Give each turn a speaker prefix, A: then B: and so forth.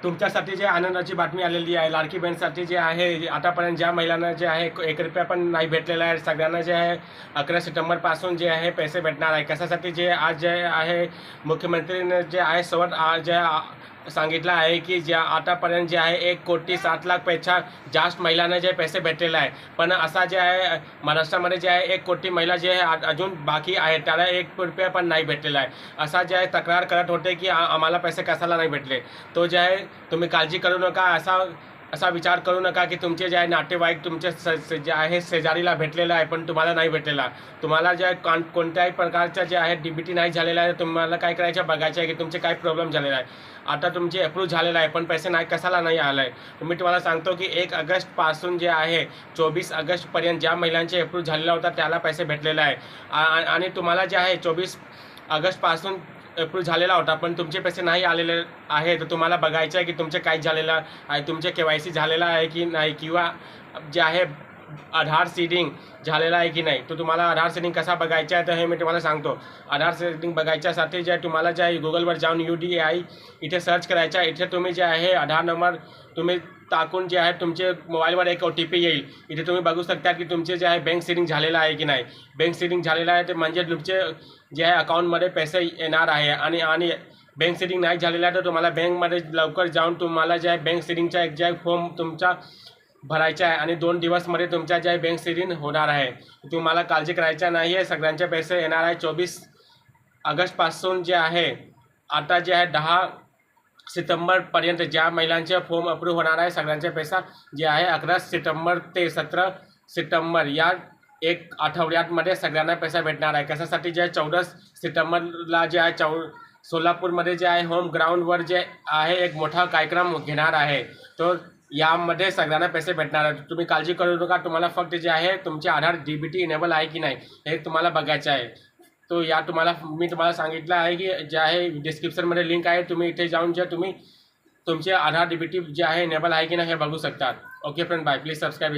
A: तुमच्यासाठी जे आनंदाची बातमी आलेली आहे लाडकी बहीणसाठी जे आहे आतापर्यंत ज्या महिलांना जे आहे एक रुपया पण नाही भेटलेला आहे सगळ्यांना जे आहे अकरा सप्टेंबरपासून जे आहे पैसे भेटणार आहे. कशासाठी जे आज जे आहे मुख्यमंत्रीने जे आहे सवत जे सांगितलं आहे की ज्या आतापर्यंत जे आहे एक कोटी सात लाखपेक्षा जास्त महिलांना जे पैसे भेटलेले आहे. पण असा जे आहे महाराष्ट्रामध्ये जे आहे एक कोटी महिला जे आहे अजून बाकी आहे त्याला एक रुपया पण नाही भेटलेला आहे. असा जे आहे तक्रार करत होते की आम्हाला पैसे कशाला नाही भेटले. तो जे आहे तुम्ही काळजी करू नका असा असा विचार करू नका की तुमचे जे आहे नातेवाईक तुमचे स जे आहे शेजारीला भेटलेलं आहे पण तुम्हाला नाही भेटलेला. तुम्हाला जे आहे कोण- कोणत्याही प्रकारचं जे आहे डी बी टी नाही झालेला आहे तुम्हाला काय करायचं बघायचं आहे की तुमचे काय प्रॉब्लेम झालेला आहे. आता तुमचे अप्रूव्ह झालेलं आहे पण पैसे नाही कशाला नाही आलं आहे मी तुम्हाला सांगतो की एक ऑगस्टपासून जे आहे चोवीस ऑगस्टपर्यंत ज्या महिलांचे अप्रूव्ह झालेला होता त्याला पैसे भेटलेला आहे. आ- आणि तुम्हाला जे आहे चोवीस ऑगस्टपासून अप्रूव्ह झालेला होता पण तुमचे पैसे नाही आलेले आहे तर तुम्हाला बघायचं आहे की तुमचे काय झालेलं आहे तुमचे के वाय सी झालेलं आहे की नाही किंवा जे आहे आधार सीडिंग झालेला आहे की नाही? तर तुम्हाला आधार सेडिंग कसा बघायचा आहे तर हे मी तुम्हाला सांगतो. आधार सेडिंग बघायच्यासाठी जे आहे तुम्हाला जे आहे गुगलवर जाऊन यू डी आय इथे सर्च करायचं आहे. इथे तुम्ही जे आहे आधार नंबर तुम्ही टाकून जे आहे तुमचे मोबाईलवर एक ओ टी पी येईल. इथे तुम्ही बघू शकता की तुमचे जे आहे बँक सेटिंग झालेलं आहे की नाही? बँक सेडिंग झालेलं आहे ते म्हणजे तुमचे जे आहे अकाउंटमध्ये पैसे येणार आहे. आणि आणि बँक सेटिंग नाही झालेलं आहे तर तुम्हाला बँकमध्ये लवकर जाऊन तुम्हाला जे आहे बँक सेटिंगचा एक जे आहे फॉर्म तुमचा भरायच्या आहे आणि दोन दिवसमध्ये तुमच्या जे आहे बँक सिरिंग होणार आहे तुम्हाला काळजी करायच्या नाही आहे. सगळ्यांचे पैसे येणार आहे. चोवीस ऑगस्टपासून जे आहे आता जे आहे दहा सप्टेंबरपर्यंत ज्या महिलांचे फॉर्म अप्रूव्ह होणार आहे सगळ्यांचे पैसा जे आहे अकरा सप्टेंबर ते सतरा सप्टेंबर या एक आठवड्यातमध्ये सगळ्यांना पैसा भेटणार आहे. कशासाठी जे आहे चौदा सप्टेंबरला जे आहे चौ सोलापूरमध्ये जे आहे होम ग्राउंडवर जे आहे एक मोठा कार्यक्रम घेणार आहे. तो यामध्ये सगळ्यांना पैसे भेटणार आहेत. तुम्ही काळजी करू नका. तुम्हाला फक्त जे आहे तुमचे Aadhaar D B T enable आहे की नाही हे तुम्हाला बघायचं आहे. तो या तुम्हाला मी तुम्हाला सांगितलं आहे की जे आहे डिस्क्रिप्शनमध्ये लिंक आहे. तुम्ही इथे जाऊन जे तुम्ही तुमचे आधार डी बी टी जे आहे इनेबल आहे की नाही हे बघू शकतात. Okay friend bye please subscribe